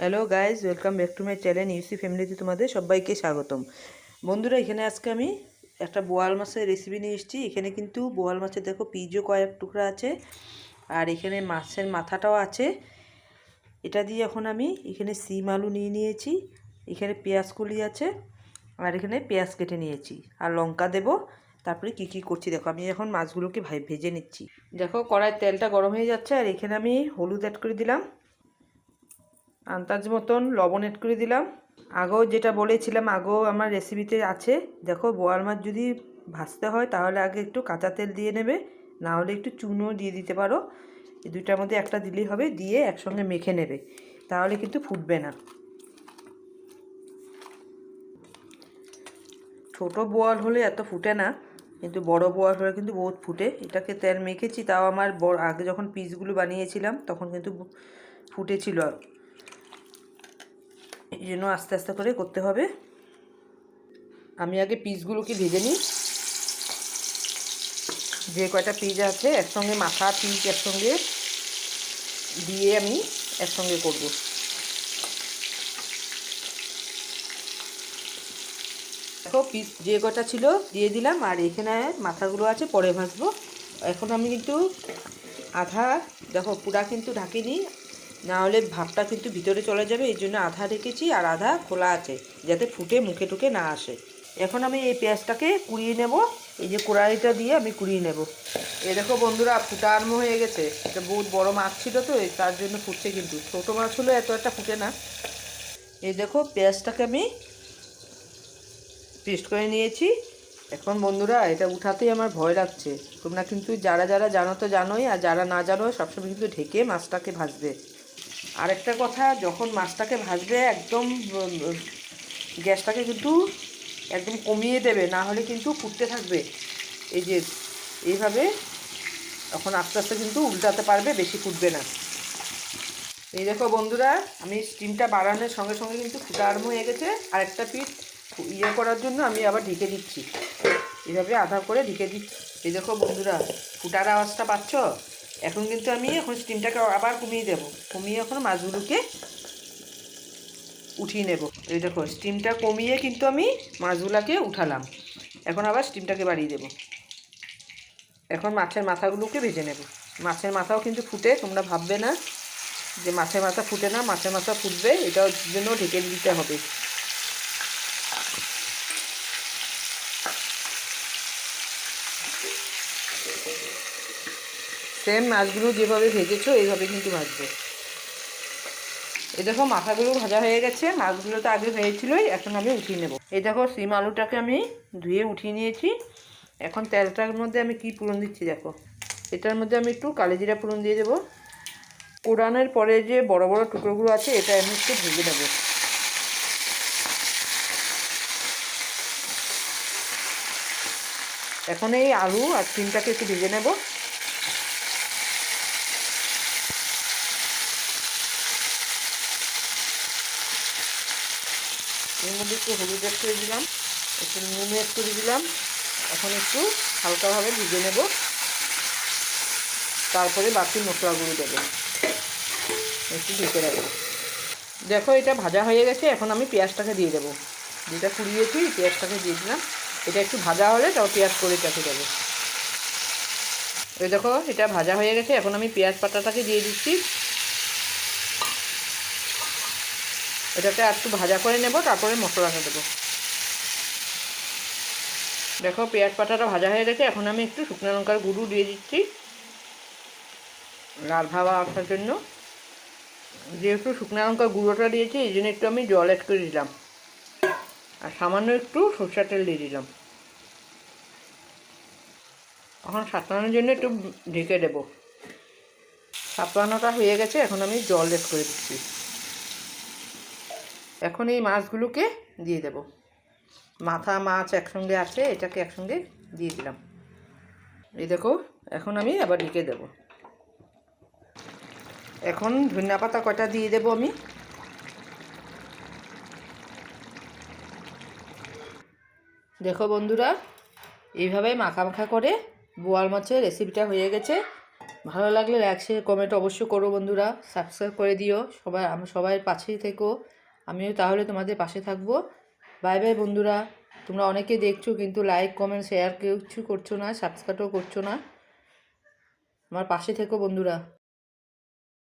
Hello guys welcome back to my channel UC ফ্যামিলিতে তোমাদের সবাইকে স্বাগতম। বন্ধুরা, এখানে আজকে আমি একটা বোয়াল মাছের রেসিপি নিয়ে এসেছি। এখানে কিন্তু বোয়াল মাছের, দেখো পিজও কয়েক টুকরা আছে, আর এখানে মাছের মাথাটাও আছে। এটা দিয়ে এখন আমি এখানে সিম আলু নিয়ে নিয়েছি, এখানে পেঁয়াজ কলি আছে, আর এখানে পেঁয়াজ কেটে নিয়েছি, আর লঙ্কা দেবো। তারপরে কি কি করছি, দেখো, আমি এখন মাছগুলোকে ভেজে নিচ্ছি। দেখো কড়াই তেলটা গরম হয়ে যাচ্ছে, আর এখানে আমি হলুদ অ্যাড করে দিলাম। আন্দাজ মতন লবণ এড করে দিলাম। আগেও যেটা বলেছিলাম, আগেও আমার রেসিপিতে আছে। দেখো, বোয়াল মাছ যদি ভাজতে হয়, তাহলে আগে একটু কাঁচা তেল দিয়ে নেবে। না হলে একটু চুনো দিয়ে দিতে পারো। এই দুইটার মধ্যে একটা দিলেই হবে, দিয়ে একসঙ্গে মেখে নেবে। তাহলে কিন্তু ফুটবে না। ছোট বোয়াল হলে এত ফুটে না, কিন্তু বড় বোয়াল হলে কিন্তু বহুত ফুটে। এটাকে তেল মেখেছি, তাও আমার আগে যখন পিসগুলো বানিয়েছিলাম, তখন কিন্তু ফুটেছিল। এই জন্য আস্তে আস্তে করে করতে হবে। আমি আগে পিসগুলোকে ভেজে নিই। যে কয়টা পিস আছে, একসঙ্গে মাথা পিস একসঙ্গে দিয়ে আমি একসঙ্গে করব। দেখো পিস যে কটা ছিল দিয়ে দিলাম, আর এখানে মাথাগুলো আছে, পরে ভাজবো। এখন আমি কিন্তু আধা, দেখো পুরা কিন্তু ঢাকিনি না হলে ভাবটা কিন্তু ভিতরে চলে যাবে, এই জন্য আধা রেখেছি আর আধা খোলা আছে, যাতে ফুটে মুখে টুকে না আসে। এখন আমি এই পেঁয়াজটাকে কুড়িয়ে নেব, এই যে কড়াইটা দিয়ে আমি কুড়িয়ে নেব। এ দেখো বন্ধুরা, ফুটা আরম্ভ হয়ে গেছে। এটা বহুত বড় মাছ ছিল তো তার জন্য ফুটছে কিন্তু। ছোটো মাছ হলো এত একটা ফুটে না। এই দেখো পেঁয়াজটাকে আমি পেস্ট করে নিয়েছি। এখন বন্ধুরা, এটা উঠাতেই আমার ভয় লাগছে। তোমরা কিন্তু যারা যারা জানো তো জানোই, আর যারা না জানো, সবসময় কিন্তু ঢেকে মাছটাকে ভাজবে। আরেকটা কথা, যখন মাছটাকে ভাজবে, একদম গ্যাসটাকে কিন্তু একদম কমিয়ে দেবে, না হলে কিন্তু ফুটতে থাকবে। এই যে, এইভাবে তখন আস্তে আস্তে কিন্তু উল্টাতে পারবে, বেশি ফুটবে না। এই দেখো বন্ধুরা, আমি স্টিমটা বাড়ানোর সঙ্গে সঙ্গে কিন্তু ফুটা আরম্ভ হয়ে গেছে। আরেকটা পিঠ ইয়ে করার জন্য আমি আবার ঢেকে দিচ্ছি। এইভাবে আধা করে ঢেকে দিচ্ছি। এই দেখো বন্ধুরা, ফুটার আওয়াজটা পাচ্ছ? এখন কিন্তু আমি এখন স্টিমটাকে আবার কমিয়ে দেব। কমিয়ে এখন মাছগুলোকে উঠিয়ে নেব। এই দেখো স্টিমটা কমিয়ে কিন্তু আমি মাছগুলোকে উঠালাম। এখন আবার স্টিমটাকে বাড়িয়ে দেব। এখন মাছের মাথাগুলোকে ভেজে নেব। মাছের মাথাও কিন্তু ফুটে, তোমরা ভাববে না যে মাছের মাথা ফুটে না, মাছের মাথা ফুটবে, এটার জন্য ঢেকে দিতে হবে। সেম মাছগুলো যেভাবে ভেজেছো, এইভাবে কিন্তু ভাজবে। এই দেখো, মাথাগুলো ভাজা হয়ে গেছে। মাছগুলো তো আগে হয়েছিলই, এখন আমি উঠিয়ে নেব। এই দেখো, সিম আলুটাকে আমি ধুয়ে উঠিয়ে নিয়েছি। এখন তেলটার মধ্যে আমি কি পুরন দিচ্ছি দেখো। এটার মধ্যে আমি একটু কালিজিরা পুরন দিয়ে দেবো। কোরআনের পরে যে বড় বড় টুকরোগুলো আছে, এটা আমি একটু ভেজে নেব। এখন এই আলু আর সিমটাকে একটু ভেজে নেব। এর মধ্যে একটু হলুদ অ্যাড করে দিলাম, একটু নুন অ্যাড করে দিলাম। এখন একটু হালকাভাবে ভিজে নেব। তারপরে বাকি মশলাগুলো দেবো। একটু ঢেকে রাখব দেখো, এটা ভাজা হয়ে গেছে। এখন আমি পেঁয়াজটাকে দিয়ে দেবো। যেটা কুড়িয়েছি, পেঁয়াজটাকে দিয়ে দিলাম। এটা একটু ভাজা হলে তাও পেঁয়াজ করে চাকে দেবো। ওই দেখো, এটা ভাজা হয়ে গেছে। এখন আমি পেঁয়াজ পাতাটাকে দিয়ে দিচ্ছি। এটাকে একটু ভাজা করে নেব, তারপরে মশলাটা দেবো। দেখো, পেঁয়াজ পাতাটা ভাজা হয়ে গেছে, এখন আমি একটু শুকনো লঙ্কার গুঁড়ো দিয়ে দিচ্ছি লাল ভাবা আসার জন্য। যেহেতু শুকনো লঙ্কার গুঁড়োটা দিয়েছি, এই জন্য একটু আমি জল অ্যাড করে দিলাম। আর সামান্য একটু সরষের তেল দিয়ে দিলাম। এখন সাঁতরানোর জন্য একটু ঢেকে দেব। সাঁতরানোটা হয়ে গেছে, এখন আমি জল অ্যাড করে দিচ্ছি। এখন এই মাছগুলোকে দিয়ে দেব। মাথা মাছ একসঙ্গে আছে, এটাকে একসঙ্গে দিয়ে দিলাম। এই দেখো, এখন আমি আবার ঢেকে দেব। এখন ধনিয়া পাতা কটা দিয়ে দেবো আমি? দেখো বন্ধুরা, এইভাবে মাখা মাখা করে বোয়াল মাছের রেসিপিটা হয়ে গেছে। ভালো লাগলে লাইক শেয়ার কমেন্ট অবশ্যই করো বন্ধুরা। সাবস্ক্রাইব করে দিও। সবাই আমি সবাই পাশেই থেকো। আমিও তাহলে তোমাদের পাশে থাকব। বাই বাই বন্ধুরা, তোমরা অনেকে দেখছ কিন্তু লাইক কমেন্ট শেয়ার কিছু করছ না সাবস্ক্রাইবও করছ না। আমার পাশে থেকো বন্ধুরা।